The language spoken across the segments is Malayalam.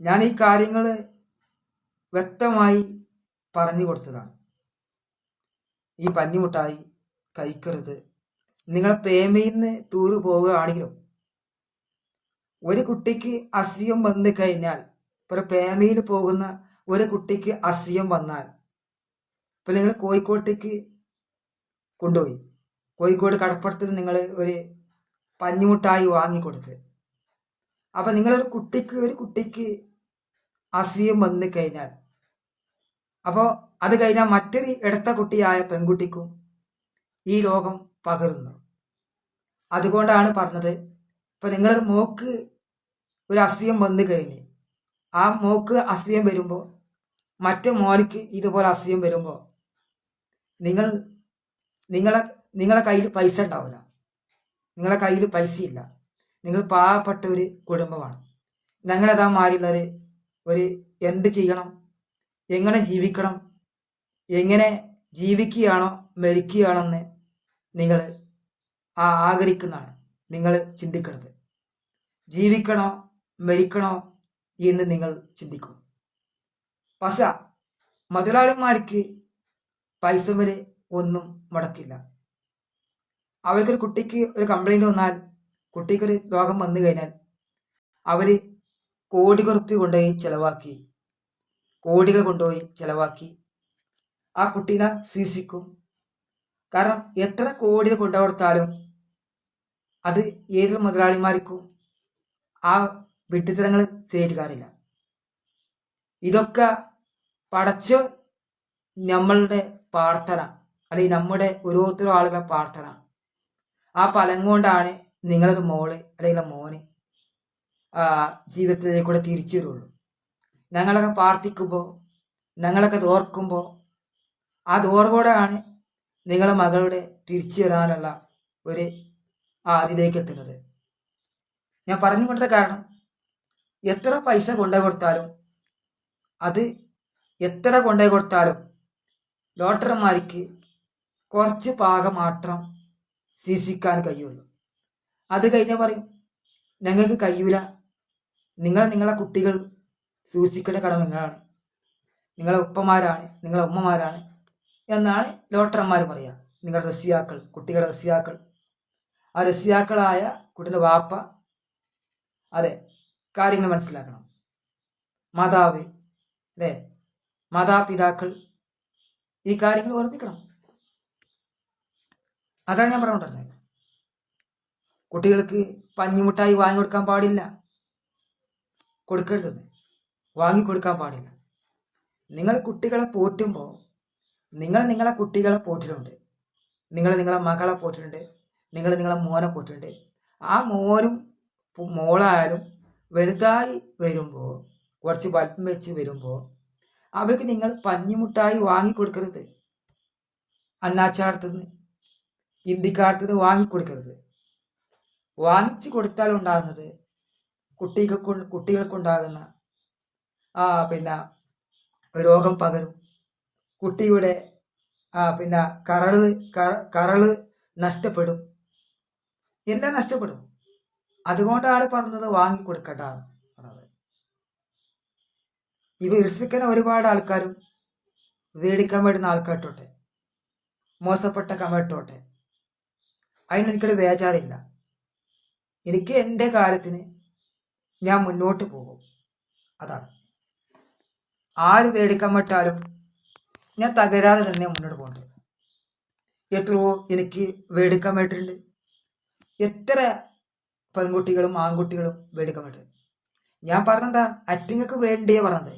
ഞാൻ ഈ കാര്യങ്ങൾ വ്യക്തമായി പറഞ്ഞു കൊടുത്തതാണ്. ഈ പഞ്ഞിമുട്ടായി കഴിക്കരുത്. നിങ്ങൾ പേമയിൽ നിന്ന് ടൂറ് പോവുകയാണെങ്കിലും ഒരു കുട്ടിക്ക് അസുഖം വന്നു കഴിഞ്ഞാൽ ഇപ്പോൾ പേമയിൽ പോകുന്ന ഒരു കുട്ടിക്ക് അസുഖം വന്നാൽ ഇപ്പോൾ നിങ്ങൾ കോഴിക്കോട്ടേക്ക് കൊണ്ടുപോയി. കോഴിക്കോട് കടപ്പുറത്ത് നിങ്ങൾ ഒരു പഞ്ഞിമുട്ടായി വാങ്ങിക്കൊടുത്ത്. അപ്പം നിങ്ങളൊരു കുട്ടിക്ക് ഒരു കുട്ടിക്ക് അസുഖം വന്നു കഴിഞ്ഞാൽ അപ്പോൾ അത് കഴിഞ്ഞാൽ മറ്റൊരു ഇടത്ത കുട്ടിയായ പെൺകുട്ടിക്കും ഈ രോഗം പകരുന്നു. അതുകൊണ്ടാണ് പറഞ്ഞത് ഇപ്പം നിങ്ങളൊരു മോക്ക് ഒരു അസുഖം വന്നു കഴിഞ്ഞ് ആ മോക്ക് അസുഖം വരുമ്പോൾ മറ്റേ മോനിക്ക് ഇതുപോലെ അസുഖം വരുമ്പോൾ നിങ്ങൾ നിങ്ങളെ നിങ്ങളെ കയ്യിൽ പൈസ ഉണ്ടാവില്ല നിങ്ങളെ കയ്യിൽ പൈസയില്ല. നിങ്ങൾ പാവപ്പെട്ട ഒരു കുടുംബമാണ്. ഞങ്ങളതാ മാറിയുള്ളത്. ഒരു എന്ത് ചെയ്യണം? എങ്ങനെ ജീവിക്കണം? എങ്ങനെ ജീവിക്കുകയാണോ മരിക്കുകയാണെന്ന് നിങ്ങൾ ആ ആഗ്രഹിക്കുന്നതാണ്. നിങ്ങൾ ചിന്തിക്കുന്നത് ജീവിക്കണോ മരിക്കണോ എന്ന് നിങ്ങൾ ചിന്തിക്കും. പശ മുതലാളിമാർക്ക് പൈസ വരെ ഒന്നും മുടക്കില്ല. അവർക്കൊരു കുട്ടിക്ക് ഒരു കംപ്ലൈന്റ് വന്നാൽ കുട്ടിക്കൊരു രോഗം വന്നു കഴിഞ്ഞാൽ അവർ കോടികൾ റുപ്യ കൊണ്ടുപോയി ചിലവാക്കി. കോടികൾ കൊണ്ടുപോയി ചിലവാക്കി. ആ കുട്ടീനെ സീസിക്കും കാരണം എത്ര കോടികൾ കൊണ്ടുകൊടുത്താലും അത് ഏത് മുതലാളിമാർക്കും ആ വിട്ടിത്തരങ്ങൾ സ്വീകരിക്കാറില്ല ഇതൊക്കെ പടച്ച് നമ്മളുടെ പ്രാർത്ഥന അല്ലെങ്കിൽ നമ്മുടെ ഓരോരുത്തരും ആളുകളുടെ പ്രാർത്ഥന. ആ ഫലം കൊണ്ടാണ് നിങ്ങളൊരു മോൾ അല്ലെങ്കിൽ മോന് ജീവിതത്തിലേക്ക് കൂടെ തിരിച്ചു വരുള്ളൂ. ഞങ്ങളൊക്കെ പ്രാർത്ഥിക്കുമ്പോൾ ഞങ്ങളൊക്കെ തോർക്കുമ്പോൾ ആ തോർവോടെയാണ് നിങ്ങളെ മകളുടെ തിരിച്ചു വരാനുള്ള ഒരു ആതിഥേക്ക് എത്തുന്നത്. ഞാൻ പറഞ്ഞു കൊണ്ട കാരണം എത്ര പൈസ കൊണ്ടു കൊടുത്താലും അത് എത്ര കൊണ്ടു കൊടുത്താലും ഡോക്ടർമാർക്ക് കുറച്ച് പാകം മാത്രം ശീർഷിക്കാൻ കഴിയുള്ളൂ. അത് കഴിഞ്ഞാൽ പറയും ഞങ്ങൾക്ക് കഴിയൂല. നിങ്ങൾ നിങ്ങളെ കുട്ടികൾ സൂക്ഷിക്കേണ്ട കടമ നിങ്ങളാണ്. നിങ്ങളെ ഉപ്പമാരാണ് നിങ്ങളെ ഉമ്മമാരാണ് എന്നാണ് ലോട്ടർമാർ പറയുക നിങ്ങളുടെ രസിയാക്കൾ കുട്ടികളുടെ രസിയാക്കൾ ആ രസിയാക്കളായ കുട്ടിയുടെ വാപ്പ അതെ കാര്യങ്ങൾ മനസ്സിലാക്കണം. മാതാവ് അല്ലേ? മാതാപിതാക്കൾ ഈ കാര്യങ്ങൾ ഓർമ്മിക്കണം. അതാണ് ഞാൻ പറഞ്ഞുകൊണ്ടിരുന്നത്. കുട്ടികൾക്ക് പഞ്ഞിമുട്ടായി വാങ്ങി കൊടുക്കാൻ പാടില്ല. കൊടുക്കരുത്. വാങ്ങി കൊടുക്കാൻ പാടില്ല. നിങ്ങൾ കുട്ടികളെ പോറ്റുമ്പോൾ നിങ്ങൾ നിങ്ങളെ കുട്ടികളെ പോറ്റിട്ടുണ്ട്. നിങ്ങൾ നിങ്ങളെ മകളെ പോറ്റിട്ടുണ്ട്. നിങ്ങൾ നിങ്ങളെ മോനെ പോറ്റിട്ടുണ്ട്. ആ മോനും മോളായാലും വലുതായി വരുമ്പോൾ കുറച്ച് വലുപ്പം വെച്ച് വരുമ്പോൾ അവർക്ക് നിങ്ങൾ പഞ്ഞിമുട്ടായി വാങ്ങി കൊടുക്കരുത്. അന്നാച്ചാടത്തുനിന്ന് ഇന്ത്യക്കാർത്തുനിന്ന് വാങ്ങി കൊടുക്കരുത്. വാങ്ങിച്ചു കൊടുത്താൽ ഉണ്ടാകുന്നത് കുട്ടികൾക്ക് കുട്ടികൾക്കുണ്ടാകുന്ന ആ പിന്നെ രോഗം പകരും. കുട്ടിയുടെ ആ പിന്നെ കരൾ കരൾ നഷ്ടപ്പെടും. എല്ലാം നഷ്ടപ്പെടും. അതുകൊണ്ടാണ് പറഞ്ഞത് വാങ്ങി കൊടുക്കട്ട പറഞ്ഞത്. ഇവ ഇർഷിക്കുന്ന ഒരുപാട് ആൾക്കാരും വേടിക്കാൻ വേണ്ടുന്ന ആൾക്കാട്ടോട്ടെ മോശപ്പെട്ട കമട്ടോട്ടെ അതിനൊരിക്കലും ബേജാറില്ല എനിക്ക് എന്റെ കാര്യത്തിന് ഞാൻ മുന്നോട്ട് പോകും. അതാണ്. ആര് പേടിക്കാൻ പറ്റാലും ഞാൻ തകരാതെ തന്നെ മുന്നോട്ട് പോകണ്ടേ എത്രയോ എനിക്ക് വേടിക്കാൻ പറ്റുന്നുണ്ട് എത്ര പെൺകുട്ടികളും ആൺകുട്ടികളും വേടിക്കാൻ പറ്റും ഞാൻ പറഞ്ഞതാ അറ്റിങ്ങക്ക് വേണ്ടിയേ പറഞ്ഞത്.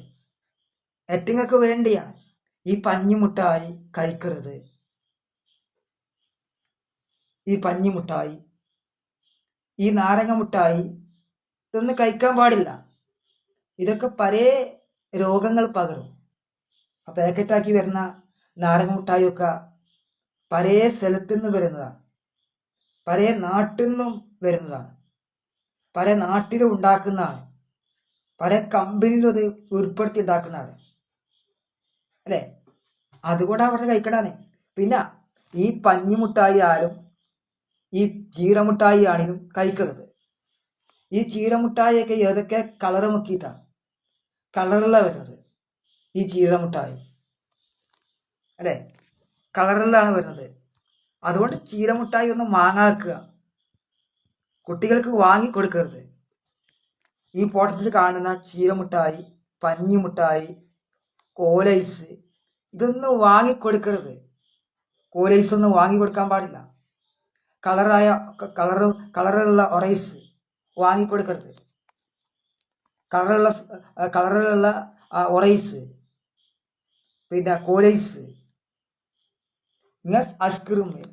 അറ്റിങ്ങക്ക് വേണ്ടിയാണ് ഈ പഞ്ഞിമുട്ടായി കഴിക്കരുത്. ഈ പഞ്ഞിമുട്ടായി ഈ നാരങ്ങ മുട്ടായി ഇതൊന്നും കഴിക്കാൻ പാടില്ല. ഇതൊക്കെ പല രോഗങ്ങൾ പകരും. ആ പാക്കറ്റാക്കി വരുന്ന നാരങ്ങ മുട്ടായിയൊക്കെ പല സ്ഥലത്തു നിന്ന് വരുന്നതാണ്. പല നാട്ടിൽ നിന്നും വരുന്നതാണ്. പല നാട്ടിലും ഉണ്ടാക്കുന്നതാണ്. പല കമ്പനിയിലും അത് ഉൾപ്പെടുത്തി ഉണ്ടാക്കുന്നതാണ്. അല്ലേ? അതുകൊണ്ടാണ് അവിടെ കഴിക്കണേ പിന്നെ ഈ പഞ്ഞിമുട്ടായി ആയാലും ഈ ചീരമുട്ടായി ആണെങ്കിലും കഴിക്കരുത് ഈ ചീരമുട്ടായിയൊക്കെ ഏതൊക്കെ കളറ് മുക്കിയിട്ടാണ് കളറിലാണ് വരുന്നത്. ഈ ചീരമുട്ടായി. അല്ലേ? കളറിലാണ് വരുന്നത്. അതുകൊണ്ട് ചീരമുട്ടായി ഒന്ന് മാങ്ങാക്കുക. കുട്ടികൾക്ക് വാങ്ങി കൊടുക്കരുത് ഈ പോട്ടത്തിൽ കാണുന്ന ചീരമുട്ടായി പഞ്ഞിമുട്ടായി കോലൈസ് ഇതൊന്നും വാങ്ങിക്കൊടുക്കരുത്. കോലൈസ് ഒന്നും വാങ്ങി കൊടുക്കാൻ പാടില്ല. കളറായ കളറ് കളറുള്ള ഒറൈസ് വാങ്ങിക്കൊടുക്കരുത്. കളറുള്ള കളറുള്ള ഒറൈസ് പിന്നെ കോലൈസ് ഇങ്ങനെ ഐസ്ക്രീം.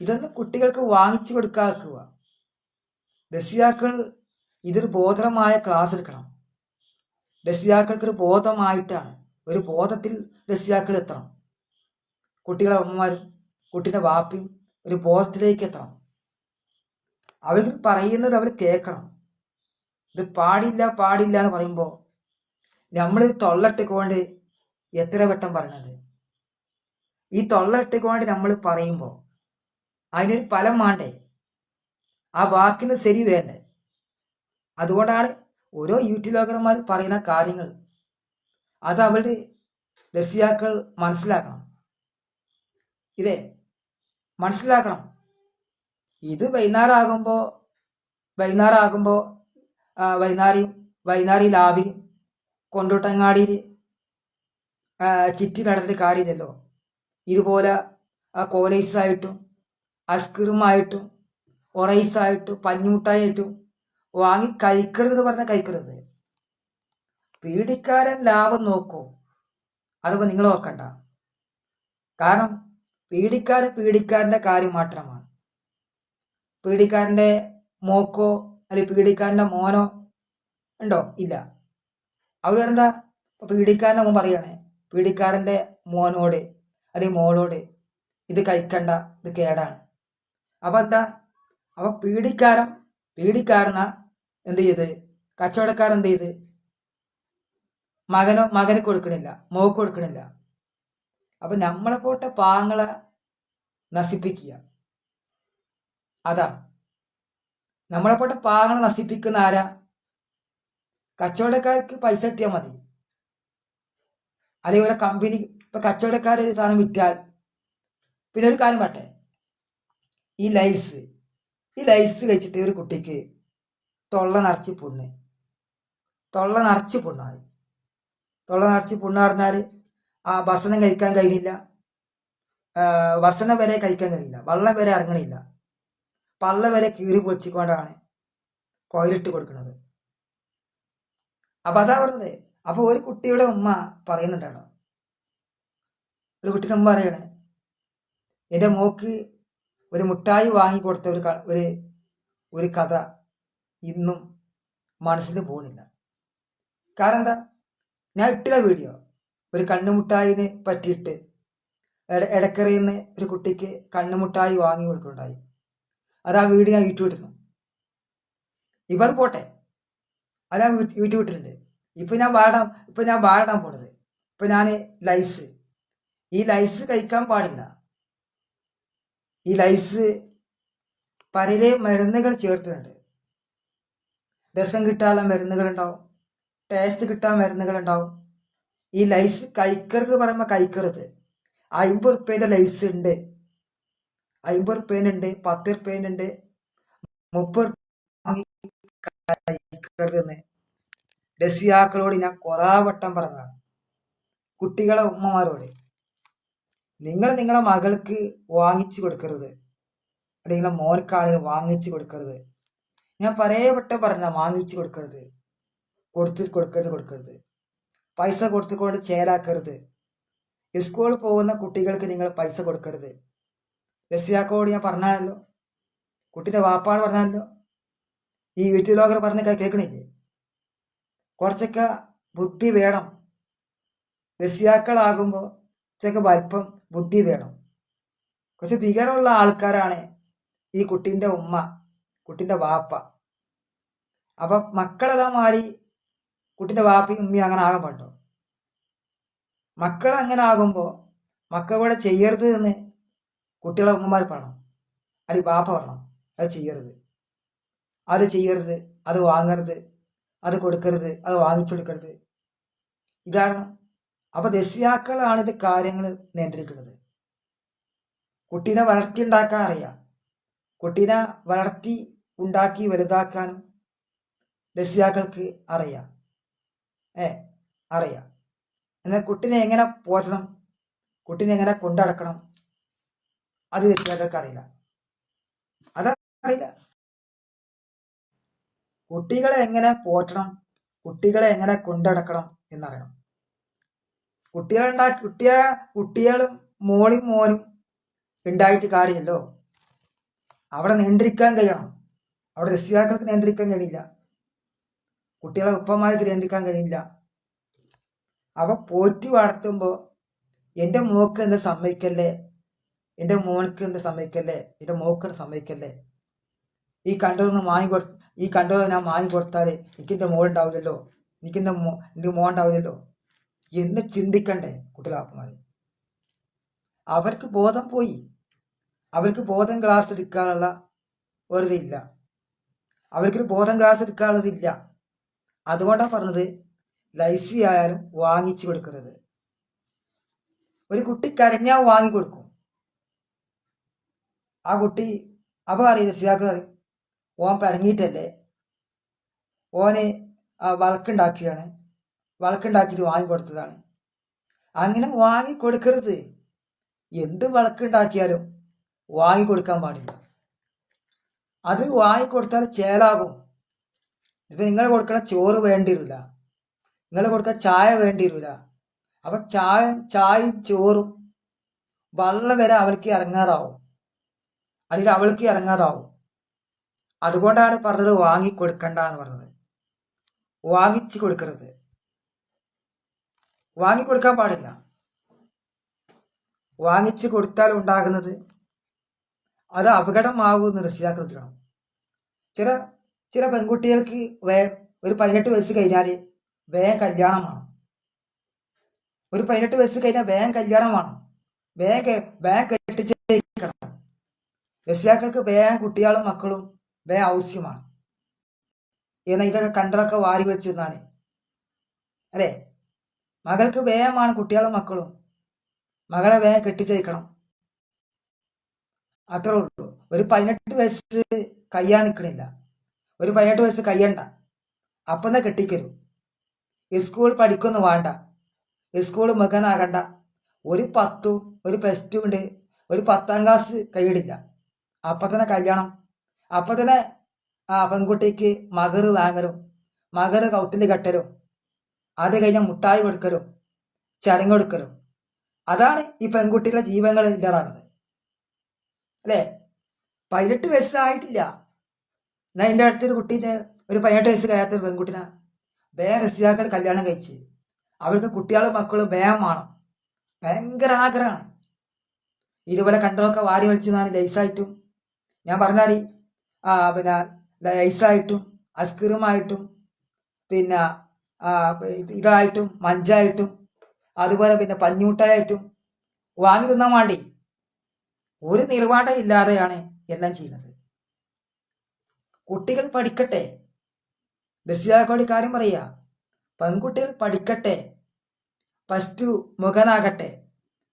ഇതൊന്നും കുട്ടികൾക്ക് വാങ്ങിച്ചു കൊടുക്കാക്കുക. രക്ഷിതാക്കൾ ഇതൊരു ബോധമായ ക്ലാസ് എടുക്കണം. രക്ഷിതാക്കൾക്ക് ഒരു ബോധമായിട്ടാണ് ഒരു ബോധത്തിൽ രക്ഷിതാക്കൾ എത്തണം. കുട്ടികളെ അമ്മമാരും കുട്ടീന്റെ വാപ്പിയും ഒരു ബോധത്തിലേക്ക് എത്തണം അവർ പറയുന്നത് അവർ കേൾക്കണം. ഇത് പാടില്ല പാടില്ല എന്ന് പറയുമ്പോൾ നമ്മൾ തൊള്ളട്ടിക്കൊണ്ട് എത്ര വട്ടം പറയണത്? ഈ തൊള്ളട്ടിക്കൊണ്ട് നമ്മൾ പറയുമ്പോൾ അതിനൊരു ഫലം വേണ്ടേ ആ വാക്കിന് ശരി വേണ്ടേ? അതുകൊണ്ടാണ് ഓരോ യൂട്യൂബർമാർ പറയുന്ന കാര്യങ്ങൾ. അത് അവരുടെ രസിയാക്കൾ മനസ്സിലാക്കണം. ഇതേ മനസ്സിലാക്കണം. ഇത് വൈകുന്നേരമാകുമ്പോൾ ആകുമ്പോൾ വൈകുന്നേരം ആകുമ്പോൾ വൈകുന്നേരം വൈകുന്നേരം ലാവിൽ കൊണ്ടോട്ടങ്ങാടിയിൽ ചിറ്റി നടന്നിട്ട് കാര്യമില്ലല്ലോ. ഇതുപോലെ കോലൈസായിട്ടും അസ്കിറുമായിട്ടും ഒറൈസായിട്ടും പഞ്ഞൂട്ടായിട്ടും വാങ്ങി കഴിക്കരുത് എന്ന് പറഞ്ഞാൽ കഴിക്കരുത്. പീഡിക്കാരൻ ലാഭം നോക്കൂ. അതിപ്പോൾ നിങ്ങൾ നോക്കണ്ട. കാരണം പീഡിക്കാരൻ പീഡിക്കാരന്റെ കാര്യം മാത്രമാണ്. പീഡിക്കാരന്റെ മോക്കോ അല്ലെങ്കിൽ പീഡിക്കാരന്റെ മോനോ ഉണ്ടോ? ഇല്ല. അവിടെ എന്താ പീഡിക്കാരന്റെ മോൻ പറയണേ പീഡിക്കാരന്റെ മോനോട് അല്ലെങ്കിൽ മോളോട് ഇത് കഴിക്കണ്ട ഇത് കേടാണ്. അപ്പം എന്താ? അപ്പം പീഡിക്കാരൻ പീഡിക്കാരന എന്ത് ചെയ്ത്? കച്ചവടക്കാരൻ എന്ത് ചെയ്ത്? മകനോ മകന് കൊടുക്കണില്ല മോക്ക് കൊടുക്കണില്ല. അപ്പൊ നമ്മളെ പോട്ട പാങ്ങളെ നശിപ്പിക്കുക. അതാണ്. നമ്മളെ പോട്ട പാങ്ങളെ നശിപ്പിക്കുന്ന ആരാ? കച്ചവടക്കാർക്ക് പൈസ കിട്ടിയാൽ മതി. അതേപോലെ കമ്പനി ഇപ്പൊ കച്ചവടക്കാർ ഒരു സാധനം വിറ്റാൽ പിന്നെ ഒരു കാര്യം പറ്റേ ഈ ലൈസ് ഈ ലൈസ് കഴിച്ചിട്ട് ഒരു കുട്ടിക്ക് തൊള്ള നിറച്ച് പുണ്ണ്. തൊള്ള നിറച്ച് പുണ്ണായി. തൊള്ള നിറച്ച് പുണ്ണ് പറഞ്ഞാൽ ആ ഭക്ഷണം കഴിക്കാൻ കഴിയില്ല ഭക്ഷണം വരെ കഴിക്കാൻ കഴിയില്ല വള്ളം വരെ ഇറങ്ങണില്ല. പള്ള വരെ കീറി പൊച്ചിക്കൊണ്ടാണ് കോയിലിട്ട് കൊടുക്കുന്നത്. അപ്പൊ അതാ പറഞ്ഞത്. അപ്പൊ ഒരു കുട്ടിയുടെ ഉമ്മ പറയുന്നുണ്ടാണോ. ഒരു കുട്ടിക്ക് ഉമ്മ പറയണേ എന്റെ മോക്ക് ഒരു മുട്ടായി വാങ്ങി കൊടുത്ത ഒരു ഒരു ഒരു കഥ ഇന്നും മനസ്സിൽ പോകുന്നില്ല കാരണം എന്താ? ഞാൻ ഇട്ടില്ല വീഡിയോ. ഒരു കണ്ണുമുട്ടായിനെ പറ്റിയിട്ട് ഇടക്കരയിൽ നിന്ന് ഒരു കുട്ടിക്ക് കണ്ണുമുട്ടായി വാങ്ങി കൊടുക്കുന്നുണ്ടായി അത് ആ വീട് ഞാൻ യൂട്യൂബ് ഇട്ടിരുന്നു ഇപ്പം അത് പോട്ടെ. അത് ഞാൻ യൂട്യൂബ് ഇട്ടിട്ടുണ്ട് ഇപ്പം ഞാൻ വാടാൻ ഇപ്പം ഞാൻ വാടാൻ പോണത്. ഇപ്പം ഞാൻ ലൈസ്. ഈ ലൈസ് കഴിക്കാൻ പാടില്ല. ഈ ലൈസ് പലരെ മരുന്നുകൾ ചേർത്തിട്ടുണ്ട്. രസം കിട്ടാനുള്ള മരുന്നുകളുണ്ടാവും. ടേസ്റ്റ് കിട്ടാൻ മരുന്നുകളുണ്ടാവും. ഈ ലൈസ് കഴിക്കരുത് പറയുമ്പോൾ കഴിക്കരുത് അമ്പത് റുപ്യേന്റെ ലൈസ് ഉണ്ട് അമ്പത് റുപ്യേനുണ്ട് പത്ത് റുപ്യേനുണ്ട് മുപ്പത് കഴിക്കരുതെന്ന് രസിയാക്കളോട് ഞാൻ കുറേ വട്ടം പറഞ്ഞതാണ്. കുട്ടികളെ ഉമ്മമാരോട് നിങ്ങൾ നിങ്ങളെ മകൾക്ക് വാങ്ങിച്ചു കൊടുക്കരുത്. അല്ലെങ്കിൽ മോനക്കാണെങ്കിൽ വാങ്ങിച്ചു കൊടുക്കരുത്. ഞാൻ പറയപ്പെട്ട പറഞ്ഞ വാങ്ങിച്ചു കൊടുക്കരുത്. കൊടുത്ത് കൊടുക്കരുത് കൊടുക്കരുത്. പൈസ കൊടുത്തുകൊണ്ട് ചേലാക്കരുത്. സ്കൂളിൽ പോകുന്ന കുട്ടികൾക്ക് നിങ്ങൾ പൈസ കൊടുക്കരുത്. രക്ഷിതാക്കളോട് ഞാൻ പറഞ്ഞാണല്ലോ കുട്ടിന്റെ വാപ്പാട് പറഞ്ഞാലോ ഈ വീട്ടിൽ ലോകർ പറഞ്ഞ കേൾക്കണില്ലേ? കുറച്ചൊക്കെ ബുദ്ധി വേണം. രക്ഷിതാക്കളാകുമ്പോൾ കുറച്ചൊക്കെ വലിപ്പം ബുദ്ധി വേണം. കുറച്ച് വികരമുള്ള ആൾക്കാരാണ് ഈ കുട്ടീന്റെ ഉമ്മ കുട്ടീന്റെ വാപ്പ. അപ്പം മക്കളതാ മാറി കുട്ടീന്റെ വാപ്പി ഉമ്മി അങ്ങനെ ആകാൻ പാട്ടോ മക്കൾ അങ്ങനെ ആകുമ്പോൾ മക്കളോടെ ചെയ്യരുത് എന്ന് കുട്ടികളെ ഉമ്മമാർ പറയണം. അല്ലെങ്കിൽ ബാപ്പ പറയണം അത് ചെയ്യരുത്. അത് ചെയ്യരുത് അത് വാങ്ങരുത് അത് കൊടുക്കരുത് അത് വാങ്ങിച്ചു കൊടുക്കരുത്. ഇതാണ്. അപ്പോൾ ദസ്യാക്കളാണ് ഇത് കാര്യങ്ങൾ നിയന്ത്രിക്കുന്നത്. കുട്ടീനെ വളർത്തി ഉണ്ടാക്കാൻ അറിയാം. കുട്ടീനെ വളർത്തി ഉണ്ടാക്കി വലുതാക്കാനും ദസ്യാക്കൾക്ക് അറിയാം. ഏ അറിയാം. എന്നാൽ കുട്ടിനെ എങ്ങനെ പോറ്റണം? കുട്ടിനെ എങ്ങനെ കൊണ്ടടക്കണം? അത് രക്ഷിതാക്കൾക്ക് അറിയില്ല. അതറിയില്ല. കുട്ടികളെ എങ്ങനെ പോറ്റണം? കുട്ടികളെ എങ്ങനെ കൊണ്ടടക്കണം എന്നറിയണം. കുട്ടികളുണ്ടാ കുട്ടിയെ കുട്ടികളും മോളും മോനും ഉണ്ടായിട്ട് കാര്യമല്ലോ അവിടെ നിയന്ത്രിക്കാൻ കഴിയണം. അവിടെ രക്ഷിതാക്കൾക്ക് നിയന്ത്രിക്കാൻ കഴിയില്ല. കുട്ടികളെ ഉപ്പമാർക്ക് നിയന്ത്രിക്കാൻ കഴിയില്ല. അവ പോറ്റി വളർത്തുമ്പോൾ എന്റെ മോക്ക് എന്ത് സമ്മതിക്കല്ലേ? എന്റെ മോൾക്ക് എന്ത് സമ്മതിക്കല്ലേ? എന്റെ മോക്ക് സമ്മതിക്കല്ലേ? ഈ കണ്ടതൊന്ന് വാങ്ങി കൊടു ഈ കണ്ടത് ഞാൻ വാങ്ങി കൊടുത്താൽ എനിക്ക് എന്റെ മോൾ ഉണ്ടാവില്ലല്ലോ. എനിക്ക് എന്റെ മോ എന്റെ മോൻ ഉണ്ടാവില്ലല്ലോ. എന്ന് ചിന്തിക്കണ്ടേ കുട്ടികളാപ്പന്മാർ അവർക്ക് ബോധം പോയി. അവർക്ക് ബോധം ക്ലാസ് എടുക്കാനുള്ള ഒരിതില്ല അവർക്ക് ബോധം ക്ലാസ് എടുക്കാനുള്ളതില്ല അതുകൊണ്ടാണ് പറഞ്ഞത് ലൈസി ആയാലും വാങ്ങിച്ചു കൊടുക്കുന്നത് ഒരു കുട്ടി കരഞ്ഞാൽ വാങ്ങിക്കൊടുക്കും. ആ കുട്ടി അപ്പോൾ അറിയില്ല സിയാക്ക് ഓൻ പരങ്ങിയിട്ടല്ലേ ഓന് വളക്കുണ്ടാക്കിയാണ് വളക്കുണ്ടാക്കിയിട്ട് വാങ്ങിക്കൊടുത്തതാണ്. അങ്ങനെ വാങ്ങി കൊടുക്കരുത് എന്ത് വളക്കുണ്ടാക്കിയാലും വാങ്ങിക്കൊടുക്കാൻ പാടില്ല. അത് വാങ്ങി കൊടുത്താൽ ചേലാകും. ഇപ്പം നിങ്ങൾ കൊടുക്കണ ചോറ് വേണ്ടി വരില്ല നിങ്ങൾ കൊടുക്കുന്ന ചായ വേണ്ടി അപ്പം ചായ ചായയും ചോറും വള്ള വരെ അവൾക്ക് ഇറങ്ങാതാവും. അല്ലെങ്കിൽ അവൾക്ക് ഇറങ്ങാതാവും. അതുകൊണ്ടാണ് പറഞ്ഞത് വാങ്ങിക്കൊടുക്കണ്ട എന്ന് പറഞ്ഞത്. വാങ്ങിച്ചു കൊടുക്കരുത്. വാങ്ങിക്കൊടുക്കാൻ പാടില്ല. വാങ്ങിച്ചു കൊടുത്താൽ ഉണ്ടാകുന്നത് അത് അപകടമാകുമെന്ന് രക്ഷിതാക്കൾ ചില ചില പെൺകുട്ടികൾക്ക് വേ ഒരു പതിനെട്ട് വയസ്സ് കഴിഞ്ഞാൽ വേഗം കല്യാണം വേണം. ഒരു പതിനെട്ട് വയസ്സ് കഴിഞ്ഞാൽ വേഗം കല്യാണം വേണം. വേഗം വേഗം കെട്ടിച്ചേക്കണം രക്ഷിതാക്കൾക്ക് വേഗം കുട്ടികളും മക്കളും വേഗം ആവശ്യമാണ് എന്നാൽ ഇതൊക്കെ കണ്ടതൊക്കെ വാരി വെച്ച് നിന്നാണ് അല്ലേ? മകൾക്ക് വേഗമാണ് കുട്ടികളും മക്കളും. മകളെ വേഗം കെട്ടിച്ചേക്കണം അത്രേ ഉള്ളൂ. ഒരു പതിനെട്ട് വയസ്സ് കയ്യാൻ നിൽക്കണില്ല ഒരു പതിനെട്ട് വയസ്സ് കഴിയണ്ട അപ്പം തന്നെ കെട്ടിക്കരു സ്കൂൾ പഠിക്കൊന്നും വേണ്ട. സ്കൂൾ മുഖനാകണ്ട ഒരു പത്തും ഒരു പ്ലസ് ടു ഉണ്ട്. ഒരു പത്താം ക്ലാസ് കൈയിടില്ല അപ്പം തന്നെ കല്യാണം. അപ്പം തന്നെ ആ പെൺകുട്ടിക്ക് മകർ വാങ്ങലും. മകർ കൗത്തിൽ കെട്ടലും. അത് കഴിഞ്ഞാൽ മുട്ടായി കൊടുക്കലും. ചടങ്ങ് കൊടുക്കലും. അതാണ് ഈ പെൺകുട്ടികളുടെ ജീവങ്ങൾ ഇല്ലാതാണത് അല്ലേ? പതിനെട്ട് വയസ്സായിട്ടില്ല. എന്നാൽ എന്റെ അടുത്തൊരു കുട്ടീന്റെ ഒരു പതിനെട്ട് വയസ്സ് കഴിയാത്തൊരു പെൺകുട്ടിനെ. വേഗം രക്ഷിതാക്കൾ കല്യാണം കഴിച്ച്. അവർക്ക് കുട്ടികളും മക്കളും വേഗം വേണം. ഭയങ്കര ആഗ്രഹമാണ്. ഇതുപോലെ കണ്ടതൊക്കെ വാരി വലിച്ചു ഞാൻ ലൈസായിട്ടും ഞാൻ പറഞ്ഞാൽ പിന്നെ ലൈസായിട്ടും അസ്കിറുമായിട്ടും പിന്നെ ഇതായിട്ടും മഞ്ചായിട്ടും അതുപോലെ പിന്നെ പഞ്ഞൂട്ടായിട്ടും വാങ്ങി തിന്നാൻ വേണ്ടി ഒരു നിർവാഹം ഇല്ലാതെയാണ് എല്ലാം ചെയ്യുന്നത്. കുട്ടികൾ പഠിക്കട്ടെ. രക്ഷിതാക്കളോട് കാര്യം പറയുക. പെൺകുട്ടികൾ പഠിക്കട്ടെ. പ്ലസ് ടു മുഖനാകട്ടെ.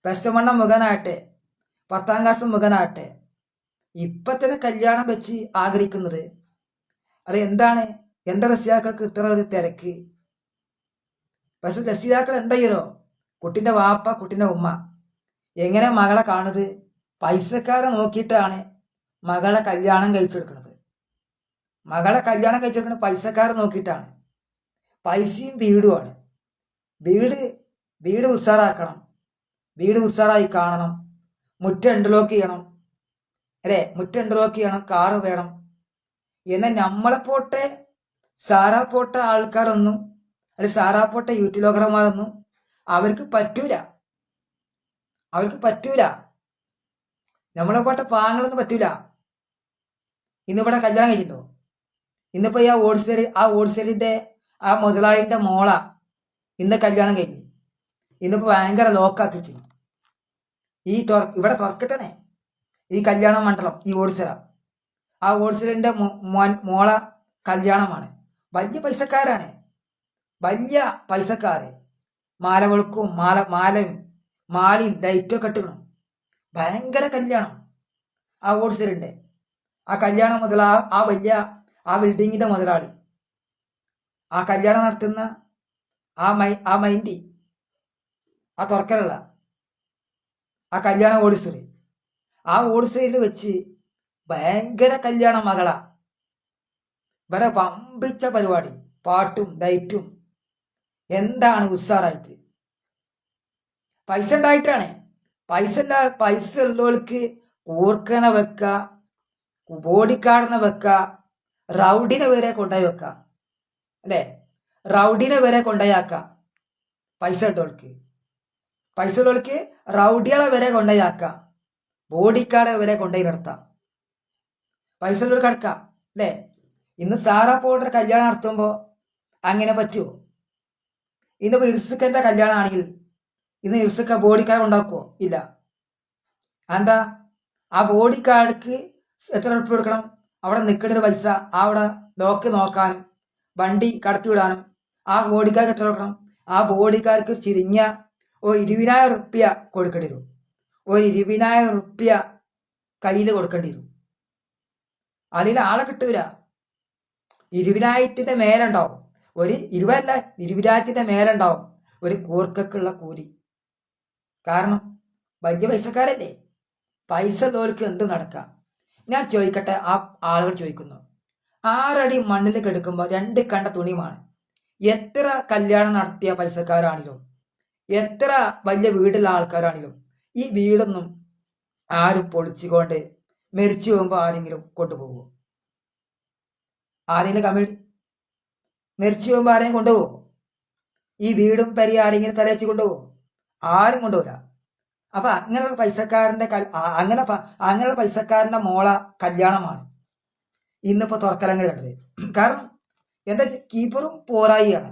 പ്ലസ് വണ്ണം മുഖനാകട്ടെ. പത്താം ക്ലാസ് മുഖനാകട്ടെ. ഇപ്പൊ തന്നെ കല്യാണം വെച്ച് ആഗ്രഹിക്കുന്നത് അത് എന്താണ്? എന്താ രക്ഷിതാക്കൾക്ക് ഇത്ര ഒരു തിരക്ക്. പക്ഷെ രക്ഷിതാക്കൾ എന്തായിരുന്നോ കുട്ടിന്റെ വാപ്പ കുട്ടിന്റെ ഉമ്മ. എങ്ങനെ മകളെ കാണുന്നത്? പൈസക്കാരെ നോക്കിയിട്ടാണ് മകളെ കല്യാണം കഴിച്ചെടുക്കുന്നത്. മകളെ കല്യാണം കഴിച്ചിരിക്കുന്ന പൈസക്കാരെ നോക്കിയിട്ടാണ്. പൈസയും വീടുമാണ്. വീട് വീട് ഉഷാറാക്കണം വീട് ഉഷാറായി കാണണം. മുറ്റം ഇന്റർലോക്ക് ചെയ്യണം. അല്ലേ? മുറ്റം ഇന്റർലോക്ക് ചെയ്യണം. കാറ് വേണം. എന്നാൽ സാറാ പോട്ട ആൾക്കാരൊന്നും അല്ലെ സാറാ സാറാപ്പോട്ട യൂറ്റിലോഗ്രന്മാരൊന്നും അവർക്ക് പറ്റൂല. അവർക്ക് പറ്റൂല. നമ്മളെ പോട്ട പാങ്ങളൊന്നും പറ്റൂല. ഇന്നിവിടെ കല്യാണം കഴിച്ചല്ലോ ഇന്നിപ്പോ ഈ ആ ഹോൾസെയിൽ ആ ഹോൾസെയിലിന്റെ ആ മുതലാളിന്റെ മോള ഇന്ന് കല്യാണം കഴിഞ്ഞു. ഇന്നിപ്പോ ഭയങ്കര ലോക്കാക്കി ചെയ്യും. ഈ തുറ ഇവിടെ തുറക്കത്തന്നെ ഈ കല്യാണ മണ്ഡലം ഈ ഹോൾസെയില ആ ഹോൾസെയിലിന്റെ മോള കല്യാണമാണ്. വലിയ പൈസക്കാരാണ്. വലിയ പൈസക്കാര്. മാലവൾക്കും മാല മാലയും മാലയും ലൈറ്റും കെട്ടിക്കണം ഭയങ്കര കല്യാണം ആ ഓടിച്ചിട്ടുണ്ട് ആ കല്യാണം മുതൽ ആ ആ വലിയ ആ ബിൽഡിങ്ങിന്റെ മുതലാളി. ആ കല്യാണം നടത്തുന്ന ആ മൈ ആ മൈൻഡി ആ തുറക്കലുള്ള ആ കല്യാണ ഓഡിസറി ആ ഓഡിസറിയിൽ വെച്ച് ഭയങ്കര കല്യാണ മകള. വരെ പമ്പിച്ച പരിപാടി. പാട്ടും ലൈറ്റും എന്താണ് ഉത്സാറായിട്ട് പൈസ ഉണ്ടായിട്ടാണ്. പൈസ ഇല്ല പൈസ ഉള്ളവർക്ക് ഓർക്കണ വെക്ക ബോഡി ബോഡിക്കാടന വെക്ക റൗഡിനെ വരെ കൊണ്ടുപോയി വെക്ക. അല്ലേ? റൗഡിനെ വരെ കൊണ്ടുപോയാക്ക പൈസ ഇട്ടോൾക്ക് പൈസ ഇട്ടോൾക്ക് റൗഡികളെ വരെ കൊണ്ടുപോയാക്ക ബോഡിക്കാടെ വരെ കൊണ്ടുപോയി നിർത്താം പൈസ ഉള്ളവർക്ക് അടക്കാം. അല്ലേ? ഇന്ന് സാറാ പോളുടെ കല്യാണം നടത്തുമ്പോൾ അങ്ങനെ പറ്റുമോ ഇന്നിപ്പോൾ ഇർസുക്കന്റെ കല്യാണമാണെങ്കിൽ ഇന്ന് ഇർസുക്ക ബോഡിക്കാർ ഉണ്ടാക്കുമോ ഇല്ല. എന്താ ആ ബോഡിക്കാർക്ക് എത്ര ഉറപ്പ് കൊടുക്കണം? അവിടെ നിൽക്കേണ്ട പൈസ അവിടെ ലോക്ക് നോക്കാനും വണ്ടി കടത്തി വിടാനും ആ ബോഡിക്കാർക്ക് എത്ര കൊടുക്കണം? ആ ബോഡിക്കാർക്ക് ചിരിഞ്ഞ ഒരു ഇരുപതിനായിരം റുപ്യ കൊടുക്കേണ്ടി വരും. ഒരു ഇരുപതിനായിരം റുപ്യ കയ്യിൽ കൊടുക്കേണ്ടി വരും. അതിൽ ആളെ കിട്ടൂല. ഇരുപതിനായിരത്തിന്റെ മേലുണ്ടാവും. ഒരു ഇരുപതല്ല ഇരുപതിനായിരത്തിന്റെ മേലുണ്ടാവും. ഒരു കൂർക്കുള്ള കൂലി. കാരണം വലിയ പൈസക്കാരല്ലേ? പൈസ ഉള്ളവർക്ക് എന്ത് നടക്കാം? ഞാൻ ചോദിക്കട്ടെ ആ ആളുകൾ ചോദിക്കുന്നു. ആറടി മണ്ണിൽ കെടുക്കുമ്പോൾ രണ്ട് കണ്ട തുണിയുമാണ്. എത്ര കല്യാണം നടത്തിയ പൈസക്കാരാണെങ്കിലും എത്ര വലിയ വീടുള്ള ആൾക്കാരാണെങ്കിലും ഈ വീടൊന്നും ആരും പൊളിച്ചുകൊണ്ട് മരിച്ചു പോകുമ്പോൾ ആരെങ്കിലും കൊണ്ടുപോകുമോ ആരെങ്കിലും കമ്മിറ്റി മരിച്ചു പോകുമ്പോൾ ആരെയും കൊണ്ടുപോകുമോ ഈ വീടും പരി ആരെങ്കിലും തലയച്ച് കൊണ്ടുപോകുമോ ആരും കൊണ്ടുപോകില്ല. അപ്പൊ അങ്ങനെയുള്ള പൈസക്കാരന്റെ അങ്ങനെ അങ്ങനെയുള്ള പൈസക്കാരന്റെ മോള കല്യാണമാണ്. ഇന്നിപ്പോ തുറക്കലങ്ങൾ കണ്ടത് കാരണം എന്താ കീപ്പറും പോരായിയാണ്.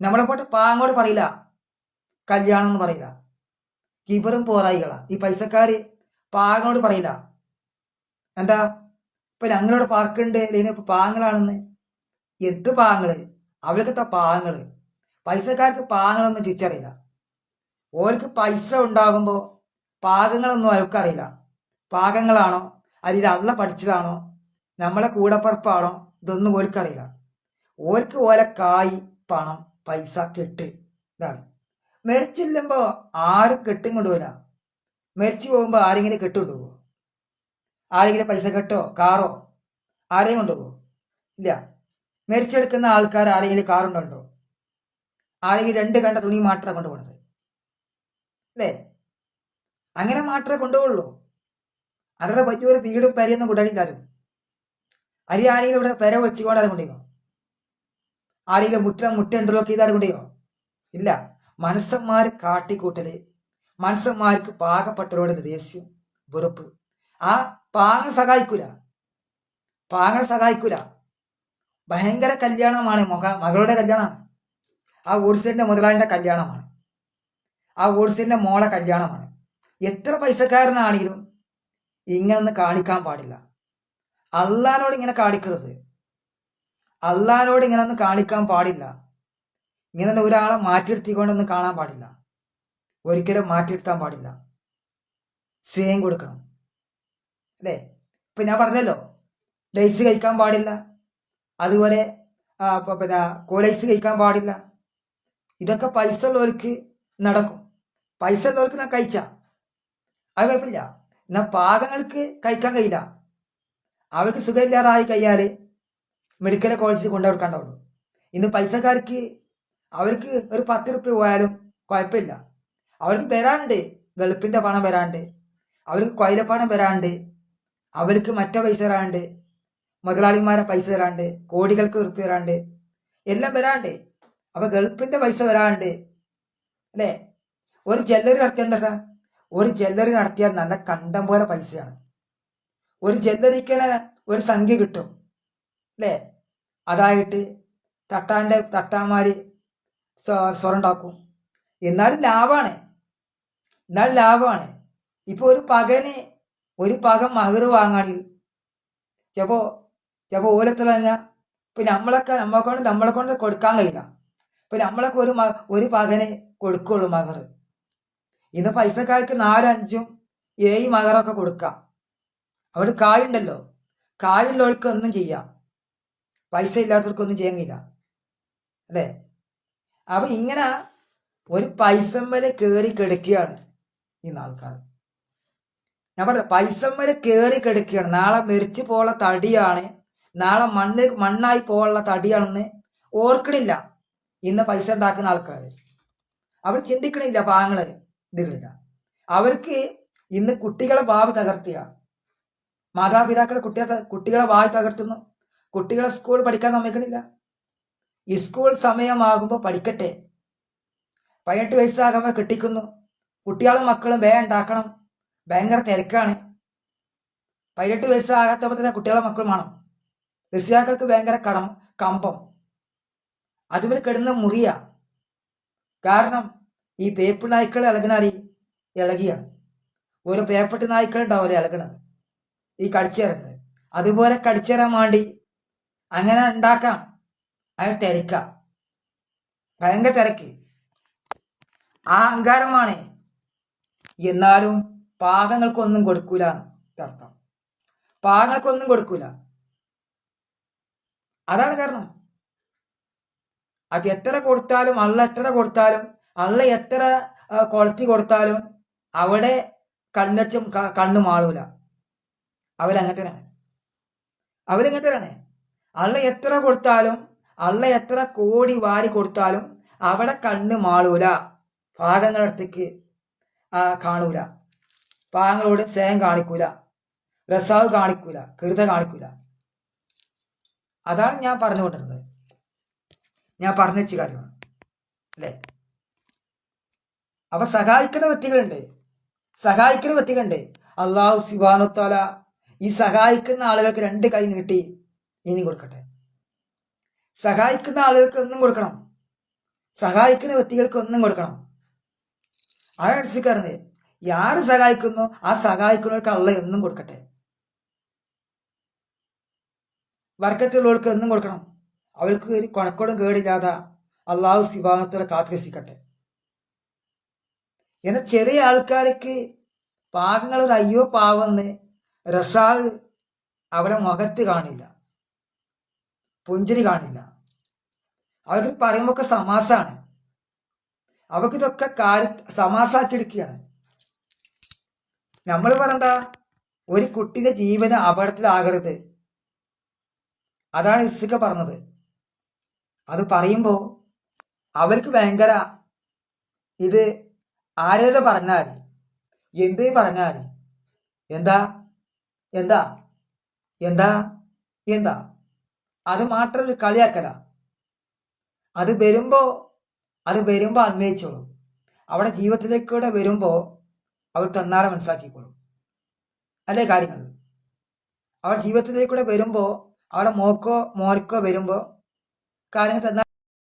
നമ്മളെ പോട്ട് പാങ്ങോട് പറയില്ല. കല്യാണം എന്ന് പറയില്ല. കീപ്പറും പോരായികളാണ് ഈ പൈസക്കാര് പാങ്ങോട് പറയില്ല. എന്താ? ഇപ്പൊ ഞങ്ങളോട് പാർക്കുണ്ട്. അല്ലെങ്കിൽ ഇപ്പൊ പാങ്ങളാണെന്ന് എന്ത് പാങ്ങൾ അവൾക്കത്തെ പാങ്ങൾ പൈസക്കാർക്ക് പാങ്ങളൊന്നും തിരിച്ചറിയില്ല. ഓർക്ക് പൈസ ഉണ്ടാകുമ്പോൾ പാകങ്ങളൊന്നും അവർക്കറിയില്ല പാകങ്ങളാണോ? അതിൽ അള്ള പഠിച്ചതാണോ? നമ്മളെ കൂടപ്പറപ്പാണോ? ഇതൊന്നും ഓർക്കറിയില്ല ഓർക്ക് ഓല കായി പണം പൈസ കെട്ട് ഇതാണ്. മരിച്ചില്ലുമ്പോൾ ആരും കെട്ടും കൊണ്ടുപോല മരിച്ചു പോകുമ്പോൾ ആരെങ്കിലും കെട്ടുകൊണ്ടുപോകുമോ ആരെങ്കിലും പൈസ കെട്ടോ കാറോ ആരെയും കൊണ്ടുപോകുമോ ഇല്ല. മരിച്ചെടുക്കുന്ന ആൾക്കാർ ആരെങ്കിലും കാറുണ്ടോ? ആരെങ്കിലും രണ്ട് കണ്ട തുണി മാത്രമാണ് കൊണ്ടുപോകുന്നത് അല്ലേ അങ്ങനെ മാത്രമേ കൊണ്ടുപോകുള്ളൂ. അവരുടെ പറ്റിയ ഒരു വീടും പെരയൊന്നും തരും അരി ആരെങ്കിലും ഇവിടെ പെര വെച്ചുകൊണ്ട് കൊണ്ടുപോയോ? ആരെങ്കിലും മുറ്റ മുറ്റ ഉണ്ടല്ലോ ചെയ്താൽ കൊണ്ടിയോ ഇല്ല. മനസ്സന്മാർ കാട്ടിക്കൂട്ടൽ മനസ്സന്മാർക്ക് പാകപ്പെട്ടവരോട് ദേഷ്യം വെറുപ്പ്. ആ പാങ്ങൾ സഹായിക്കൂല. പാങ്ങൾ സഹായിക്കൂല. ഭയങ്കര കല്യാണമാണ്. മക മകളുടെ കല്യാണമാണ്. ആ ഓഡിസൈഡിന്റെ മുതലാളിന്റെ കല്യാണമാണ്. ആ ഓഡിസൈഡിന്റെ മോളെ കല്യാണമാണ്. എത്ര പൈസക്കാരനാണെങ്കിലും ഇങ്ങനെ കാണിക്കാൻ പാടില്ല. അള്ളഹാനോട് ഇങ്ങനെ കാണിക്കരുത്. അള്ളഹാനോട് ഇങ്ങനെ ഒന്നും കാണിക്കാൻ പാടില്ല. ഇങ്ങനെ ഒരാളെ മാറ്റിയെടുത്തിക്കൊണ്ടൊന്നും കാണാൻ പാടില്ല. ഒരിക്കലും മാറ്റിയെടുത്താൻ പാടില്ല. സ്നേഹം കൊടുക്കണം. അല്ലേ? ഇപ്പൊ ഞാൻ പറഞ്ഞല്ലോ ലൈസ് കഴിക്കാൻ പാടില്ല. അതുപോലെ പിന്നെ കോലൈസ് കഴിക്കാൻ പാടില്ല. ഇതൊക്കെ പൈസ ഉള്ളവർക്ക് നടക്കും. പൈസ ഉള്ളവർക്ക് ഞാൻ കഴിച്ച. അത് കുഴപ്പമില്ല. എന്നാൽ പാകങ്ങൾക്ക് കഴിക്കാൻ കഴിയില്ല. അവർക്ക് സുഖമില്ലാതായി കഴിയാൽ മെഡിക്കൽ കോളേജിൽ കൊണ്ടുകൊടുക്കാണ്ടാവുള്ളൂ ഇന്ന് പൈസക്കാർക്ക് അവർക്ക് ഒരു പത്ത് റുപ്യ പോയാലും കുഴപ്പമില്ല. അവർക്ക് വരാണ്ട് ഗൾഫിന്റെ പണം വരാണ്ട് അവർക്ക് കൊയിലപ്പണം വരാണ്ട് അവർക്ക് മറ്റേ പൈസ തരാണ്ട് മുതലാളിമാരെ പൈസ തരാണ്ട് കോടികൾക്ക് ഉറുപ്പ് തരാണ്ട് എല്ലാം വരാണ്ട് അപ്പം ഗൾഫിന്റെ പൈസ വരാണ്ട് അല്ലേ? ഒരു ജ്വല്ലറി നടത്തിയ എന്താ ഒരു ജ്വല്ലറി നടത്തിയാൽ നല്ല കണ്ടം പോലെ പൈസയാണ്. ഒരു ജ്വല്ലറിക്ക് ഒരു സംഖ്യ കിട്ടും. അല്ലേ? അതായിട്ട് തട്ടാന്റെ തട്ടാന്മാര് സ്വ- സ്വർണം ഉണ്ടാക്കും. എന്നാലും ലാഭമാണ് എന്നാലും ലാഭമാണ് ഇപ്പൊ ഒരു പകന് ഒരു പകൻ മഹർ വാങ്ങാണെങ്കിൽ ചിലപ്പോ ചിലപ്പോ ഓലത്തിൽ ഇപ്പൊ നമ്മളൊക്കെ നമ്മളെ കൊണ്ട് നമ്മളെ കൊണ്ട് കൊടുക്കാൻ കഴിയില്ല. ഇപ്പൊ നമ്മളൊക്കെ ഒരു ഒരു പകന് കൊടുക്കുള്ളൂ മകർ. ഇന്ന് പൈസക്കാർക്ക് നാലഞ്ചും ഏഴ് മകറൊക്കെ കൊടുക്കാം. അവിടെ കായുണ്ടല്ലോ. കായുള്ളവർക്ക് ഒന്നും ചെയ്യാം. പൈസ ഇല്ലാത്തവർക്കൊന്നും ചെയ്യുന്നില്ല. അല്ലേ? അപ്പൊ ഇങ്ങനെ ഒരു പൈസ വരെ കയറി കിടക്കുകയാണ് ഈ ആൾക്കാർ ഞാൻ പറഞ്ഞ വരെ കയറി കിടക്കുകയാണ്. നാളെ മെരിച്ചു പോയുള്ള തടിയാണ്. നാളെ മണ്ണ് മണ്ണായി പോകാനുള്ള തടിയാണെന്ന് ഓർക്കണില്ല. ഇന്ന് പൈസ ഉണ്ടാക്കുന്ന ആൾക്കാർ അവർ ചിന്തിക്കണില്ല പാങ്ങൾ ഇതികളില്ല അവർക്ക് ഇന്ന് കുട്ടികളെ ഭാവി തകർത്തിയ മാതാപിതാക്കളെ കുട്ടിയെ കുട്ടികളെ ഭാവി തകർത്തുന്നു. കുട്ടികളെ സ്കൂൾ പഠിക്കാൻ സമ്മതിക്കണില്ല. സ്കൂൾ സമയമാകുമ്പോൾ പഠിക്കട്ടെ. പതിനെട്ട് വയസ്സാകുമ്പോൾ കെട്ടിക്കുന്നു. കുട്ടികളും മക്കളും വേ ഉണ്ടാക്കണം. ഭയങ്കര തിരക്കാണ്. പതിനെട്ട് വയസ്സാകാത്തപ്പോൾ തന്നെ കുട്ടികളെ മക്കളും വേണം. രക്ഷിതാക്കൾക്ക് ഭയങ്കര കടം കമ്പം. അതുപോലെ കിടന്ന മുറിയ. കാരണം ഈ പേപ്പിൾ നായ്ക്കൾ ഇളകുന്നാരി ഇളകിയാണ്. ഒരു പേപ്പട്ട് നായ്ക്കൾ ഉണ്ടാവില്ല ഇളകണത് ഈ കടിച്ചേറുന്നത് അതുപോലെ കടിച്ചേറാൻ വേണ്ടി അങ്ങനെ ഉണ്ടാക്കാം. അത് തിരക്ക. ഭയങ്കര തിരക്ക്. ആ അഹങ്കാരമാണ് എന്നാലും പാകങ്ങൾക്കൊന്നും കൊടുക്കൂല അർത്ഥം പാകങ്ങൾക്കൊന്നും കൊടുക്കൂല. അതാണ് കാരണം. അത് എത്ര കൊടുത്താലും അള്ള എത്ര കൊടുത്താലും അള്ള എത്ര ക്വാളിറ്റി കൊടുത്താലും അവിടെ കണ്ണച്ചും കണ്ണു മാളൂല അവരങ്ങനെ തന്നെയാണ് അവരിങ്ങനെ അള്ള എത്ര കൊടുത്താലും അള്ള എത്ര കോടി വാരി കൊടുത്താലും അവിടെ കണ്ണ് മാളൂല ഭാഗങ്ങളടുത്തേക്ക് കാണൂല. പാങ്ങളോട് സ്നേഹം കാണിക്കൂല. രസാവ് കാണിക്കൂല. കൃത കാണിക്കൂല. അതാണ് ഞാൻ പറഞ്ഞുകൊണ്ടിരുന്നത്. ഞാൻ പറഞ്ഞു കാര്യമാണ്. അല്ലേ? അപ്പൊ സഹായിക്കുന്ന വ്യക്തികളുണ്ട്. സഹായിക്കുന്ന വ്യക്തികളുണ്ട്. അള്ളാഹു സിബാനുത്താല ഈ സഹായിക്കുന്ന ആളുകൾക്ക് രണ്ട് കൈ നീട്ടി ഇനി കൊടുക്കട്ടെ. സഹായിക്കുന്ന ആളുകൾക്ക് ഒന്നും കൊടുക്കണം. സഹായിക്കുന്ന വ്യക്തികൾക്ക് ഒന്നും കൊടുക്കണം. അതനുസരിക്കാറുണ്ട് ആര് സഹായിക്കുന്നു ആ സഹായിക്കുന്നവർക്ക് അള്ള എന്നും കൊടുക്കട്ടെ. വർക്കത്തിലുള്ളവർക്ക് എന്നും കൊടുക്കണം. അവർക്ക് ഒരു കണക്കോടും കേടില്ലാതെ അള്ളാഹു സിബാനത്തോടെ കാത്തുരക്ഷിക്കട്ടെ. എന്നാൽ ചെറിയ ആൾക്കാർക്ക് പാകങ്ങൾ ഒരു അയ്യോ പാവെന്ന് റസാൽ അവരെ മുഖത്ത് കാണില്ല. പുഞ്ചിരി കാണില്ല. അവർക്ക് പറയുമ്പോൾ ഒക്കെ സമാസാണ്. അവർക്ക് ഇതൊക്കെ കാര്യ സമാസാക്കി എടുക്കുകയാണ് നമ്മൾ പറയണ്ട ഒരു കുട്ടിയുടെ ജീവന അപകടത്തിലാകരുത്. അതാണ് ഇസ്സൊക്കെ പറഞ്ഞത്. അത് പറയുമ്പോൾ അവർക്ക് ഭയങ്കര ഇത് ആരേത് പറഞ്ഞാൽ എന്ത് പറഞ്ഞാൽ എന്താ? എന്താ? എന്താ? എന്താ? അത് മാത്രം ഒരു കളിയാക്കല. അത് വരുമ്പോൾ അത് വരുമ്പോൾ അന്വയിച്ചോളും അവിടെ ജീവിതത്തിലേക്കൂടെ വരുമ്പോൾ അവർ തന്നാലെ മനസ്സിലാക്കിക്കോളും. അല്ലേ കാര്യങ്ങൾ അവർ ജീവിതത്തിലേക്കൂടെ വരുമ്പോൾ അവിടെ മോക്കോ മോർക്കോ വരുമ്പോൾ കാര്യങ്ങൾ തന്നാൽ